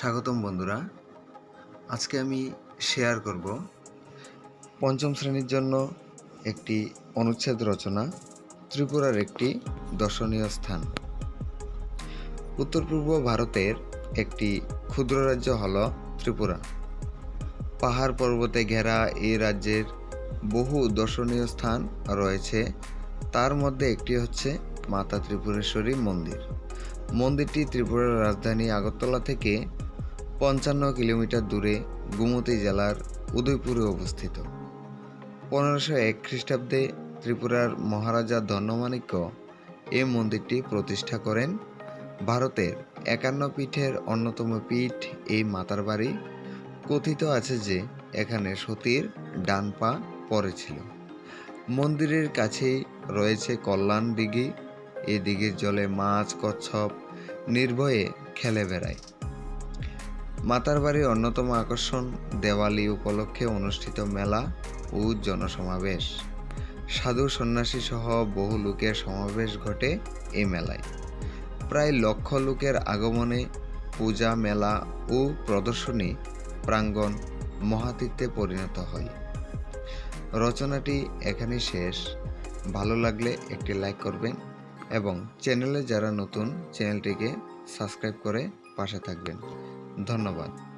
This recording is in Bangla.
স্বাগতম বন্ধুরা। আজকে আমি শেয়ার করব পঞ্চম শ্রেণির জন্য একটি অনুচ্ছেদ রচনা, ত্রিপুরার একটি দর্শনীয় স্থান। উত্তর পূর্ব ভারতের একটি ক্ষুদ্র রাজ্য হল ত্রিপুরা। পাহাড় পর্বতে ঘেরা এই রাজ্যের বহু দর্শনীয় স্থান রয়েছে। তার মধ্যে একটি হচ্ছে মাতা ত্রিপুরেশ্বরী মন্দির। মন্দিরটি ত্রিপুরার রাজধানী আগরতলা থেকে পঞ্চান্ন কিলোমিটার দূরে গুমতি জেলার উদয়পুরে অবস্থিত। পনেরোশো এক খ্রিস্টাব্দে ত্রিপুরার মহারাজা ধন্যমাণিক্য এই মন্দিরটি প্রতিষ্ঠা করেন। ভারতের একান্ন পীঠের অন্যতম পীঠ এই মাতার বাড়ি। কথিত আছে যে, এখানে সতীর ডান পা পড়েছিল মন্দিরের কাছেই রয়েছে কল্যাণ দিঘি। এই দিঘির জলে মাছ, কচ্ছপ নির্ভয়ে খেলে বেড়ায়। মাতার বাড়ির অন্যতম আকর্ষণ দেওয়ালি উপলক্ষে অনুষ্ঠিত মেলা ও জনসমাবেশ। সাধু সন্ন্যাসী সহ বহু লোকের সমাবেশ ঘটে এই মেলায়। প্রায় লক্ষ লোকের আগমনে পূজা, মেলা ও প্রদর্শনী প্রাঙ্গণ মহাতীর্থে পরিণত হয়। রচনাটি এখানেই শেষ। ভালো লাগলে একটি লাইক করবেন। এবং চ্যানেলে যারা নতুন চ্যানেলটিকে সাবস্ক্রাইব করে পাশে থাকবেন। ধন্যবাদ।